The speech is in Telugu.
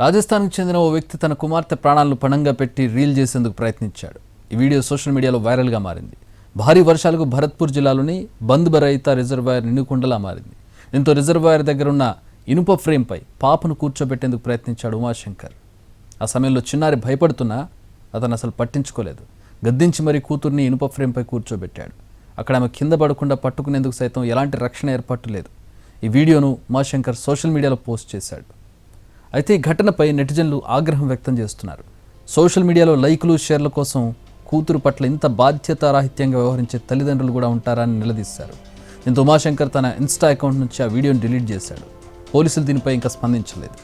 రాజస్థాన్కు చెందిన ఓ వ్యక్తి తన కుమార్తె ప్రాణాలను పణంగా పెట్టి రీల్ చేసేందుకు ప్రయత్నించాడు. ఈ వీడియో సోషల్ మీడియాలో వైరల్గా మారింది. భారీ వర్షాలకు భరత్పూర్ జిల్లాలోని బంద్ బరైతా రిజర్వాయర్ నిండుకుండలా మారింది. దీంతో రిజర్వాయర్ దగ్గర ఉన్న ఇనుప ఫ్రేమ్పై పాపను కూర్చోబెట్టేందుకు ప్రయత్నించాడు ఉమాశంకర్. ఆ సమయంలో చిన్నారి భయపడుతున్నా అతను అసలు పట్టించుకోలేదు. గద్దించి మరీ కూతుర్ని ఇనుప ఫ్రేమ్పై కూర్చోబెట్టాడు. అక్కడ ఆమె కింద పడకుండా పట్టుకునేందుకు సైతం ఎలాంటి రక్షణ ఏర్పాటు లేదు. ఈ వీడియోను ఉమాశంకర్ సోషల్ మీడియాలో పోస్ట్ చేశాడు. అయితే ఈ ఘటనపై నెటిజన్లు ఆగ్రహం వ్యక్తం చేస్తున్నారు. సోషల్ మీడియాలో లైకులు షేర్ల కోసం కూతురు పట్ల ఇంత బాధ్యతారాహిత్యంగా వ్యవహరించే తల్లిదండ్రులు కూడా ఉంటారా అని నిలదీశారు. దీంతో ఉమాశంకర్ తన ఇన్స్టా అకౌంట్ నుంచి ఆ వీడియోని డిలీట్ చేశాడు. పోలీసులు దీనిపై ఇంకా స్పందించలేదు.